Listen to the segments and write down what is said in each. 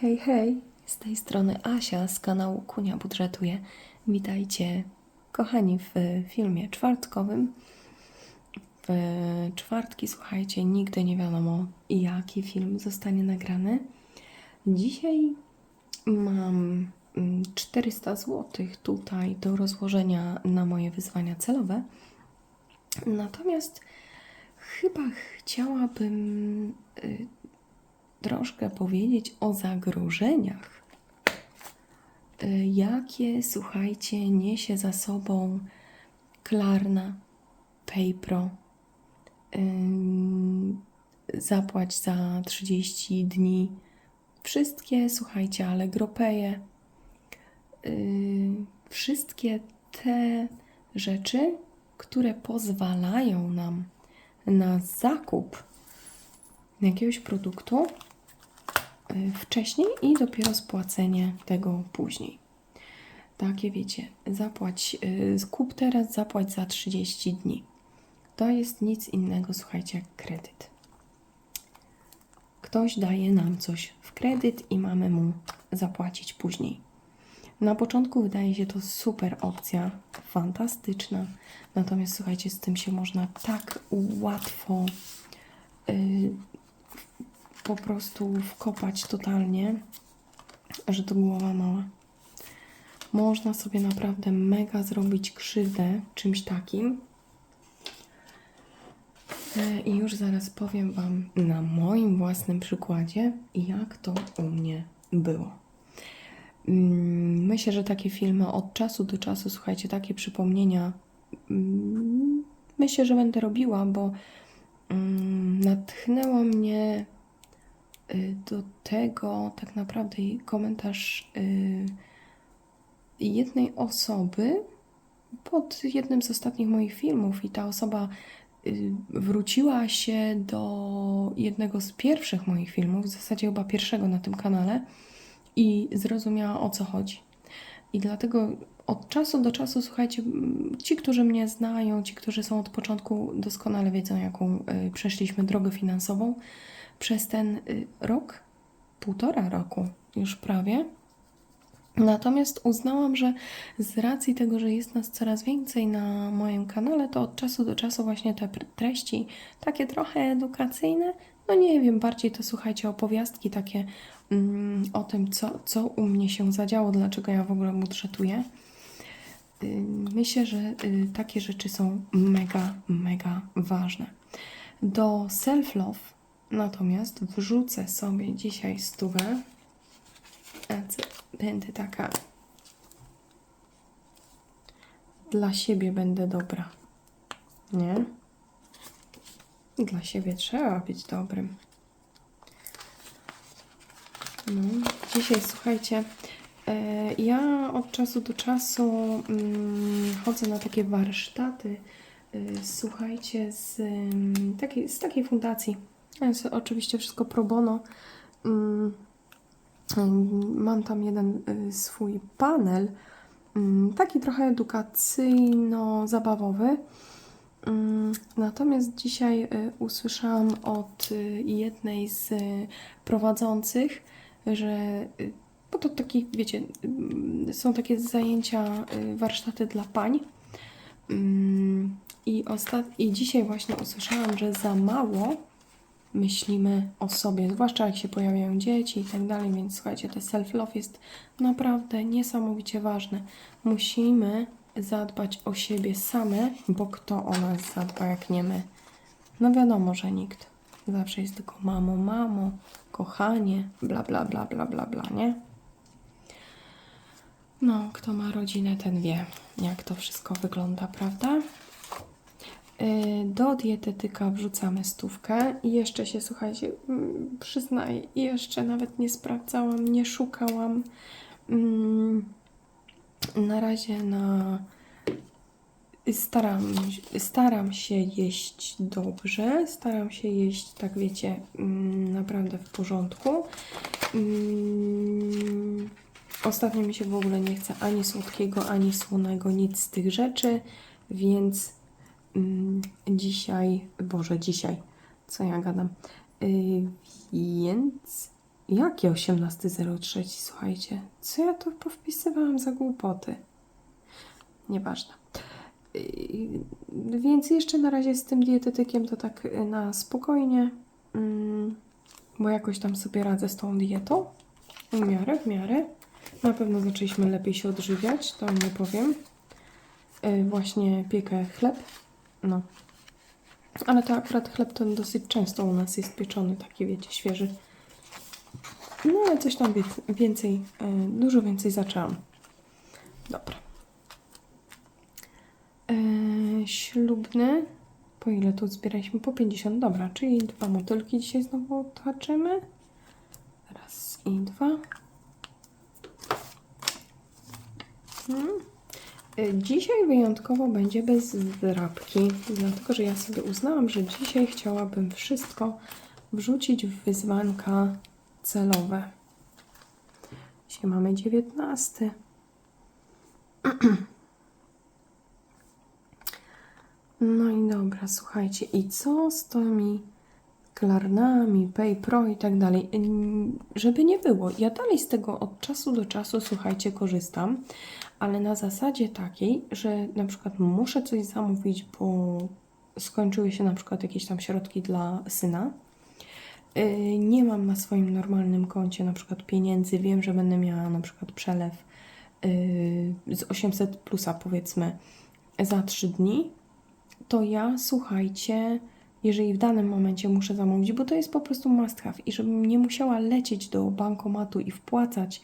Hej, hej, z tej strony Asia z kanału Kunia Budżetuje. Witajcie, kochani, w filmie czwartkowym. W czwartki, słuchajcie, nigdy nie wiadomo, jaki film zostanie nagrany. Dzisiaj mam mm, 400 zł tutaj do rozłożenia na moje wyzwania celowe. Natomiast chyba chciałabym y, troszkę powiedzieć o zagrożeniach, y, jakie, słuchajcie, niesie za sobą Klarna, PayPro. Zapłać za 30 dni. Wszystkie, słuchajcie, Allegropeje. Yy, Wszystkie te rzeczy, które pozwalają nam na zakup jakiegoś produktu y, wcześniej i dopiero spłacenie tego później. Takie wiecie, zapłać, y, kup teraz, zapłać za 30 dni. To jest nic innego, słuchajcie, jak kredyt. Ktoś daje nam coś w kredyt i mamy mu zapłacić później. Na początku wydaje się to super opcja, fantastyczna. Natomiast słuchajcie, z tym się można tak łatwo y, po prostu wkopać totalnie, że to głowa mała. Można sobie naprawdę mega zrobić krzywdę czymś takim. E, I już zaraz powiem Wam na moim własnym przykładzie, jak to u mnie było. Mm, Myślę, że takie filmy od czasu do czasu, słuchajcie, takie przypomnienia, mm, myślę, że będę robiła, bo mm, natchnęło mnie do tego tak naprawdę komentarz y, jednej osoby pod jednym z ostatnich moich filmów i ta osoba y, wróciła się do jednego z pierwszych moich filmów, w zasadzie chyba pierwszego na tym kanale i zrozumiała o co chodzi. I dlatego od czasu do czasu, słuchajcie, ci, którzy mnie znają, ci, którzy są od początku, doskonale wiedzą, jaką y, przeszliśmy drogę finansową przez ten y, rok, półtora roku już prawie. Natomiast uznałam, że z racji tego, że jest nas coraz więcej na moim kanale, to od czasu do czasu właśnie te treści takie trochę edukacyjne, no nie wiem, bardziej to słuchajcie opowiastki takie mm, o tym, co, co u mnie się zadziało, dlaczego ja w ogóle budżetuję. Y, Myślę, że y, takie rzeczy są mega, mega ważne. Do self-love natomiast wrzucę sobie dzisiaj stówę. Będę taka dla siebie będę dobra. Nie? Dla siebie trzeba być dobrym. No, dzisiaj słuchajcie, e, ja od czasu do czasu mm, chodzę na takie warsztaty, e, słuchajcie, z, mm, takiej, z takiej fundacji. Jest oczywiście wszystko pro bono. Mm, mm, Mam tam jeden y, swój panel, mm, taki trochę edukacyjno-zabawowy. Natomiast dzisiaj y, usłyszałam od y, jednej z prowadzących, że bo to taki, wiecie, są takie zajęcia, warsztaty dla pań. I, ostat... I dzisiaj właśnie usłyszałam, że za mało myślimy o sobie, zwłaszcza jak się pojawiają dzieci i tak dalej, więc słuchajcie, te self-love jest naprawdę niesamowicie ważne. Musimy zadbać o siebie same, bo kto o nas zadba jak nie my? No wiadomo, że nikt. Zawsze jest tylko mamo, mamo, kochanie, bla bla bla bla bla bla, nie? No, kto ma rodzinę, ten wie, jak to wszystko wygląda, prawda? Y, Do dietetyka wrzucamy stówkę i jeszcze się, słuchajcie, mm, przyznaję, jeszcze nawet nie sprawdzałam, nie szukałam. Mm, Na razie na staram, staram się jeść dobrze, staram się jeść, tak wiecie, mm, naprawdę w porządku. Ostatnio mi się w ogóle nie chce ani słodkiego, ani słonego, nic z tych rzeczy, więc dzisiaj, Boże, dzisiaj, co ja gadam, yy, więc Jakie 18.03? Słuchajcie, co ja tu powpisywałam za głupoty? Nieważne. Yy, Więc jeszcze na razie z tym dietetykiem to tak yy, na spokojnie, mm, bo jakoś tam sobie radzę z tą dietą. W miarę, w miarę. Na pewno zaczęliśmy lepiej się odżywiać, to nie powiem. Właśnie piekę chleb. No. Ale to akurat chleb to dosyć często u nas jest pieczony, taki wiecie, świeży. No ale coś tam więcej, yy, dużo więcej zaczęłam. Dobra. Yy, ślubny. Po ile tu zbieraliśmy? Po 50. Dobra, czyli dwa motylki dzisiaj znowu odhaczymy. Raz i dwa. Hmm. Dzisiaj wyjątkowo będzie bez zdrabki, dlatego że ja sobie uznałam, że dzisiaj chciałabym wszystko wrzucić w wyzwanka celowe. Dzisiaj mamy 19. No i dobra, słuchajcie, i co z tymi klarnami, Pay Pro i tak dalej? Żeby nie było, ja dalej z tego od czasu do czasu, słuchajcie, korzystam, ale na zasadzie takiej, że na przykład muszę coś zamówić, bo skończyły się na przykład jakieś tam środki dla syna. Yy, Nie mam na swoim normalnym koncie na przykład pieniędzy, wiem, że będę miała na przykład przelew yy, z 800 plusa powiedzmy za 3 dni, to ja słuchajcie, jeżeli w danym momencie muszę zamówić, bo to jest po prostu must have i żebym nie musiała lecieć do bankomatu i wpłacać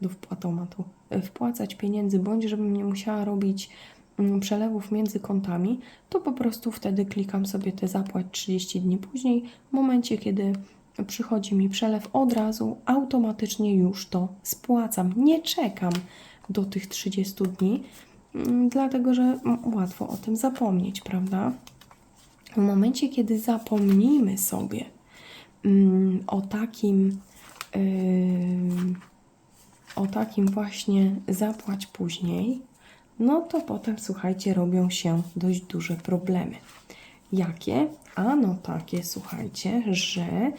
do wpłatomatu, e, wpłacać pieniędzy, bądź żebym nie musiała robić mm, przelewów między kontami, to po prostu wtedy klikam sobie te zapłać 30 dni później. W momencie, kiedy przychodzi mi przelew, od razu automatycznie już to spłacam. Nie czekam do tych 30 dni, mm, dlatego że mm, łatwo o tym zapomnieć, prawda? W momencie, kiedy zapomnimy sobie mm, o takim, ym, o takim właśnie zapłać później, no to potem, słuchajcie, robią się dość duże problemy. Jakie? Ano takie, słuchajcie, że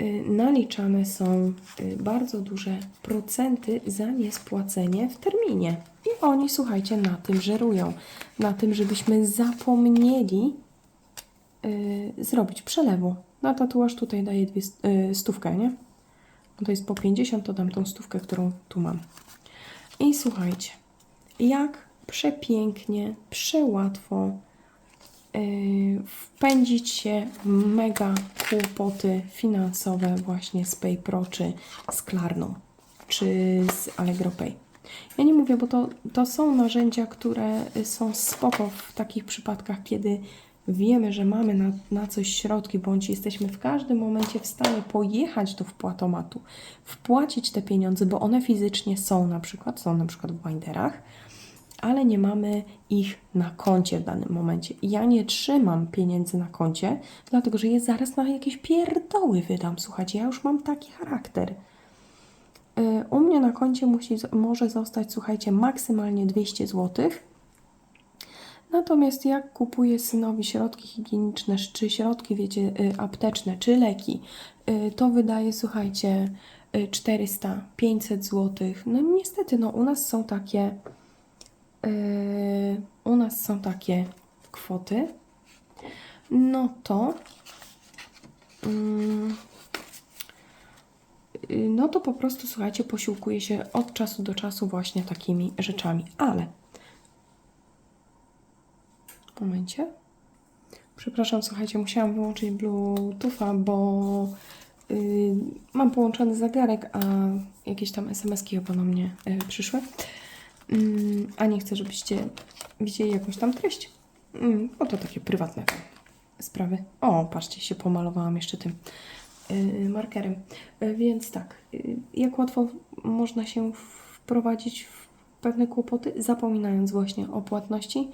y, naliczane są y, bardzo duże procenty za niespłacenie w terminie. I oni, słuchajcie, na tym żerują. Na tym, żebyśmy zapomnieli y, zrobić przelewu. Na tatuaż tutaj daję dwie, y, stówkę, nie? No to jest po 50, to dam tą stówkę, którą tu mam. I słuchajcie, jak przepięknie, przełatwo yy, wpędzić się w mega kłopoty finansowe właśnie z PayPro, czy z Klarną, czy z Allegro Pay. Ja nie mówię, bo to, to są narzędzia, które są spoko w takich przypadkach, kiedy wiemy, że mamy na, na coś środki, bądź jesteśmy w każdym momencie w stanie pojechać do wpłatomatu, wpłacić te pieniądze, bo one fizycznie są na przykład, są na przykład w binderach, ale nie mamy ich na koncie w danym momencie. Ja nie trzymam pieniędzy na koncie, dlatego że je zaraz na jakieś pierdoły wydam. Słuchajcie, ja już mam taki charakter. Y, U mnie na koncie musi, może zostać, słuchajcie, maksymalnie 200 zł. Natomiast jak kupuję synowi środki higieniczne, czy środki, wiecie, y, apteczne, czy leki, y, to wydaje, słuchajcie, y, 400, 500 zł. No niestety, no u nas są takie, y, u nas są takie kwoty. No to, mm, y, no to po prostu, słuchajcie, posiłkuję się od czasu do czasu właśnie takimi rzeczami, ale momencie. Przepraszam, słuchajcie, musiałam wyłączyć Bluetootha, bo y, mam połączony zegarek, a jakieś tam SMS-ki chyba mnie y, przyszły. Mm, a nie chcę, żebyście widzieli jakąś tam treść. Mm, bo to takie prywatne sprawy. O, patrzcie, się pomalowałam jeszcze tym y, markerem. Y, więc tak, y, jak łatwo można się wprowadzić w pewne kłopoty, zapominając właśnie o płatności,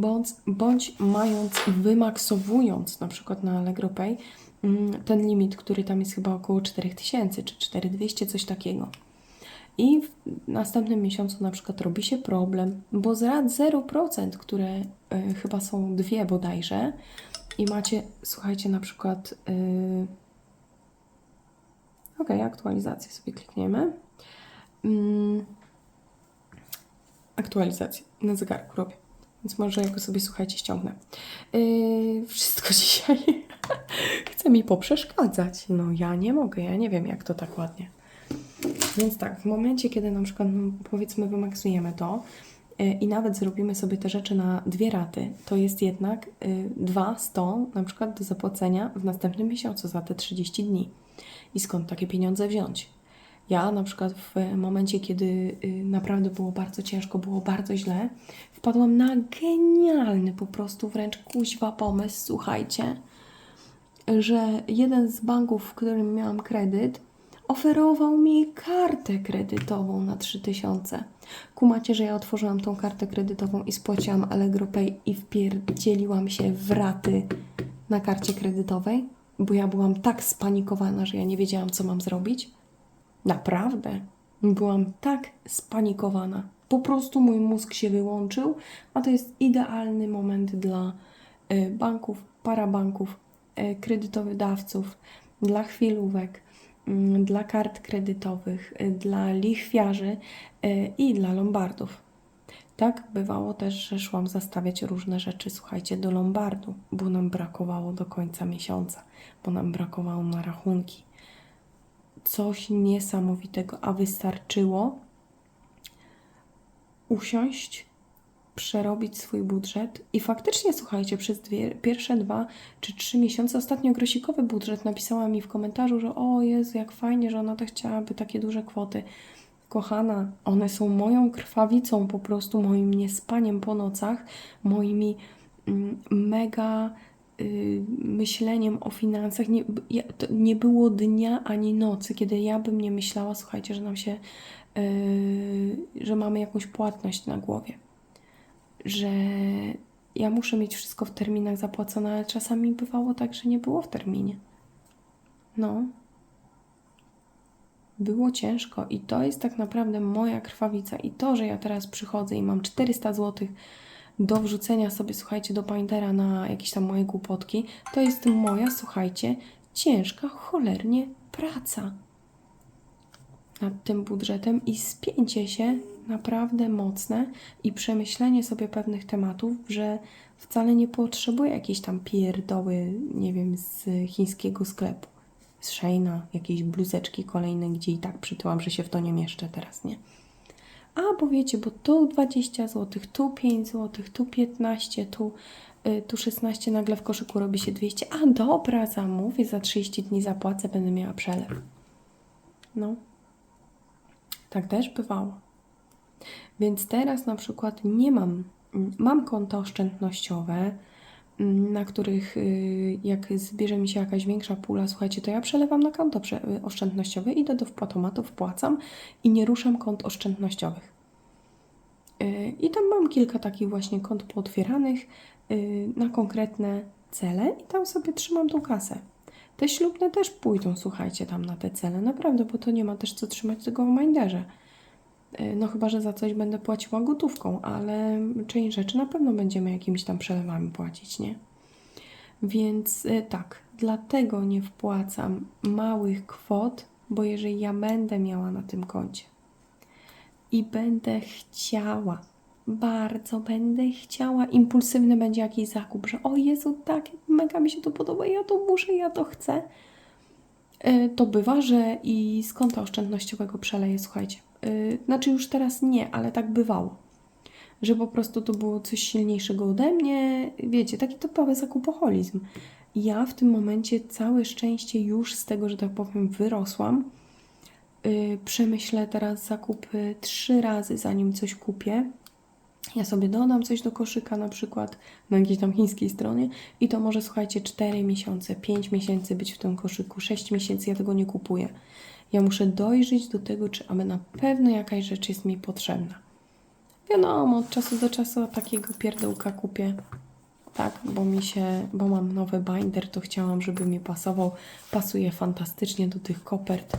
bądź, bądź mając wymaksowując na przykład na Allegro Pay mm, ten limit, który tam jest chyba około 4000 czy 4200, coś takiego. I w następnym miesiącu na przykład robi się problem, bo z rat 0%, które y, chyba są dwie bodajże, i macie, słuchajcie, na przykład, y, Ok, aktualizację sobie klikniemy. Mm. Aktualizację na zegarku robię. Więc może go sobie, słuchajcie, ściągnę. Yy, wszystko dzisiaj chce mi poprzeszkadzać. No ja nie mogę, ja nie wiem jak to tak ładnie. Więc tak, w momencie, kiedy na przykład, no, powiedzmy, wymaksujemy to yy, i nawet zrobimy sobie te rzeczy na dwie raty, to jest jednak yy, 200 na przykład do zapłacenia w następnym miesiącu za te 30 dni. I skąd takie pieniądze wziąć? Ja na przykład w momencie, kiedy y, naprawdę było bardzo ciężko, było bardzo źle, wpadłam na genialny po prostu wręcz kuźwa pomysł, słuchajcie, że jeden z banków, w którym miałam kredyt, oferował mi kartę kredytową na 3000. Kumacie, że ja otworzyłam tą kartę kredytową i spłaciłam Allegro Pay i wpierdzieliłam się w raty na karcie kredytowej, bo ja byłam tak spanikowana, że ja nie wiedziałam, co mam zrobić. Naprawdę. Byłam tak spanikowana. Po prostu mój mózg się wyłączył, a to jest idealny moment dla y, banków, parabanków, y, kredytowydawców, dla chwilówek, mm, dla kart kredytowych, y, dla lichwiarzy i dla lombardów. Tak bywało też, że szłam zastawiać różne rzeczy, słuchajcie, do lombardu, bo nam brakowało do końca miesiąca, bo nam brakowało na rachunki coś niesamowitego, a wystarczyło usiąść, przerobić swój budżet i faktycznie, słuchajcie, przez dwie, pierwsze dwa czy trzy miesiące, ostatnio grosikowy budżet napisała mi w komentarzu, że o Jezu, jak fajnie, że ona to chciałaby takie duże kwoty. Kochana, one są moją krwawicą, po prostu moim niespaniem po nocach, moimi mm, mega myśleniem o finansach. Nie, nie było dnia ani nocy, kiedy ja bym nie myślała, słuchajcie, że nam się, yy, że mamy jakąś płatność na głowie. Że ja muszę mieć wszystko w terminach zapłacone, ale czasami bywało tak, że nie było w terminie. No. Było ciężko i to jest tak naprawdę moja krwawica. I to, że ja teraz przychodzę i mam 400 złotych do wrzucenia sobie, słuchajcie, do Paintera na jakieś tam moje głupotki, to jest moja, słuchajcie, ciężka, cholernie praca nad tym budżetem i spięcie się naprawdę mocne i przemyślenie sobie pewnych tematów, że wcale nie potrzebuję jakiejś tam pierdoły, nie wiem, z chińskiego sklepu, z Sheina, jakiejś bluzeczki kolejnej, gdzie i tak przytyłam, że się w to nie mieszczę teraz, nie? A, bo wiecie, bo tu 20 zł, tu 5 zł, tu 15, tu, y, tu 16, nagle w koszyku robi się 200. A, dobra, zamówię, za 30 dni zapłacę, będę miała przelew. No. Tak też bywało. Więc teraz na przykład nie mam, mam konta oszczędnościowe, na których y, jak zbierze mi się jakaś większa pula, słuchajcie, to ja przelewam na konto y, oszczędnościowe, idę do wpłatomatu, wpłacam i nie ruszam kont oszczędnościowych. Y, I tam mam kilka takich właśnie kont pootwieranych na konkretne cele i tam sobie trzymam tą kasę. Te ślubne też pójdą, słuchajcie, tam na te cele, naprawdę, bo to nie ma też co trzymać tego w minderze. Y, no chyba, że za coś będę płaciła gotówką, ale część rzeczy na pewno będziemy jakimiś tam przelewami płacić, nie? Więc y, tak, dlatego nie wpłacam małych kwot, bo jeżeli ja będę miała na tym koncie i będę chciała, bardzo będę chciała, impulsywny będzie jakiś zakup, że o Jezu, tak, mega mi się to podoba, ja to muszę, ja to chcę, y, to bywa, że i z konta oszczędnościowego przeleję, słuchajcie, znaczy już teraz nie, ale tak bywało. Że po prostu to było coś silniejszego ode mnie. Wiecie, taki topowy zakupoholizm. Ja w tym momencie całe szczęście już z tego, że tak powiem, wyrosłam. Yy, przemyślę teraz zakupy trzy razy, zanim coś kupię. Ja sobie dodam coś do koszyka, na przykład na jakiejś tam chińskiej stronie, i to może słuchajcie, 4 miesiące, 5 miesięcy być w tym koszyku, 6 miesięcy ja tego nie kupuję. Ja muszę dojrzeć do tego, czy aby na pewno jakaś rzecz jest mi potrzebna. Wiadomo, od czasu do czasu takiego pierdełka kupię. Tak, bo mi się, bo mam nowy binder, to chciałam, żeby mi pasował. Pasuje fantastycznie do tych kopert,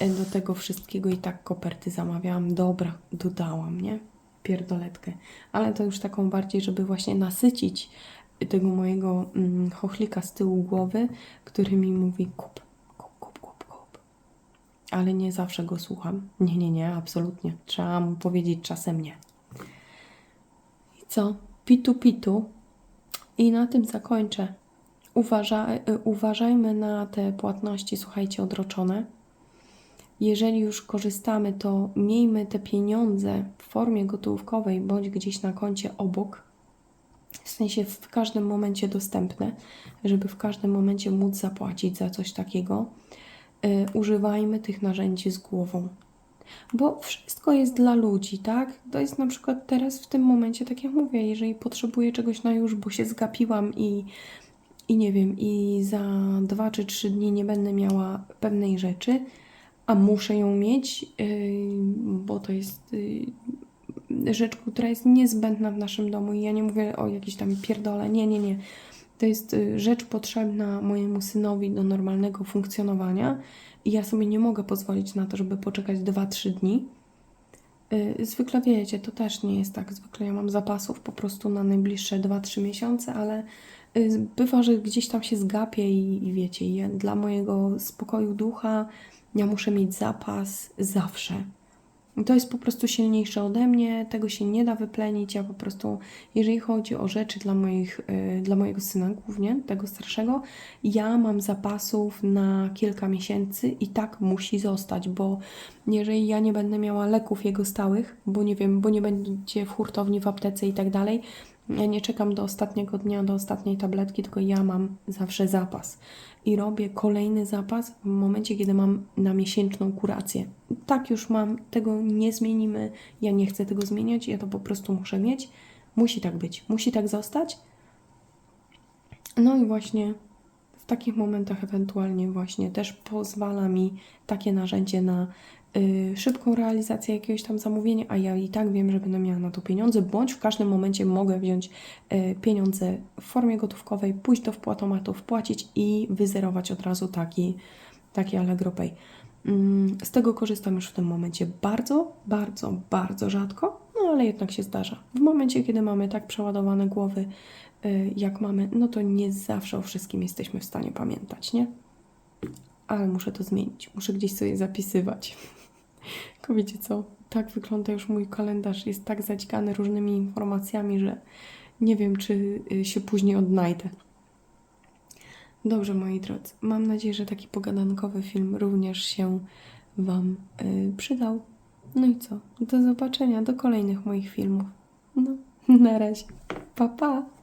e, do tego wszystkiego i tak koperty zamawiałam. Dobra, dodałam, nie? Pierdoletkę. Ale to już taką bardziej, żeby właśnie nasycić tego mojego mm, chochlika z tyłu głowy, który mi mówi kup ale nie zawsze go słucham. Nie, nie, nie, absolutnie. Trzeba mu powiedzieć czasem nie. I co? Pitu, pitu. I na tym zakończę. Y, uważajmy na te płatności, słuchajcie, odroczone. Jeżeli już korzystamy, to miejmy te pieniądze w formie gotówkowej bądź gdzieś na koncie obok, w sensie w każdym momencie dostępne, żeby w każdym momencie móc zapłacić za coś takiego. Y, używajmy tych narzędzi z głową. Bo wszystko jest dla ludzi, tak? To jest na przykład teraz w tym momencie, tak jak mówię, jeżeli potrzebuję czegoś na już, bo się zgapiłam i, i nie wiem, i za dwa czy trzy dni nie będę miała pewnej rzeczy, a muszę ją mieć, yy, bo to jest yy, rzecz, która jest niezbędna w naszym domu i ja nie mówię o jakiejś tam pierdole, nie, nie, nie. To jest y, rzecz potrzebna mojemu synowi do normalnego funkcjonowania i ja sobie nie mogę pozwolić na to, żeby poczekać 2-3 dni. Y, Zwykle wiecie, to też nie jest tak. Zwykle ja mam zapasów po prostu na najbliższe 2-3 miesiące, ale y, bywa, że gdzieś tam się zgapię i, i wiecie, ja, dla mojego spokoju ducha ja muszę mieć zapas zawsze. To jest po prostu silniejsze ode mnie, tego się nie da wyplenić. Ja po prostu, jeżeli chodzi o rzeczy dla, moich, y, dla mojego syna, głównie tego starszego, ja mam zapasów na kilka miesięcy i tak musi zostać, bo jeżeli ja nie będę miała leków jego stałych, bo nie wiem, bo nie będzie w hurtowni, w aptece i tak dalej, ja nie czekam do ostatniego dnia, do ostatniej tabletki, tylko ja mam zawsze zapas. I robię kolejny zapas w momencie, kiedy mam na miesięczną kurację. Tak już mam, tego nie zmienimy. Ja nie chcę tego zmieniać, ja to po prostu muszę mieć. Musi tak być, musi tak zostać. No i właśnie w takich momentach ewentualnie właśnie też pozwala mi takie narzędzie na szybką realizację jakiegoś tam zamówienia, a ja i tak wiem, że będę miała na to pieniądze, bądź w każdym momencie mogę wziąć y, pieniądze w formie gotówkowej, pójść do wpłatomatu, wpłacić i wyzerować od razu taki, taki Allegro Pay. Mm, Z tego korzystam już w tym momencie bardzo, bardzo, bardzo rzadko, no ale jednak się zdarza. W momencie, kiedy mamy tak przeładowane głowy, y, jak mamy, no to nie zawsze o wszystkim jesteśmy w stanie pamiętać, nie? Ale muszę to zmienić, muszę gdzieś sobie zapisywać. Tylko wiecie co, tak wygląda już mój kalendarz, jest tak zadźgany różnymi informacjami, że nie wiem, czy y, się później odnajdę. Dobrze, moi drodzy. Mam nadzieję, że taki pogadankowy film również się Wam y, przydał. No i co? Do zobaczenia, do kolejnych moich filmów. No, na razie. Pa, pa!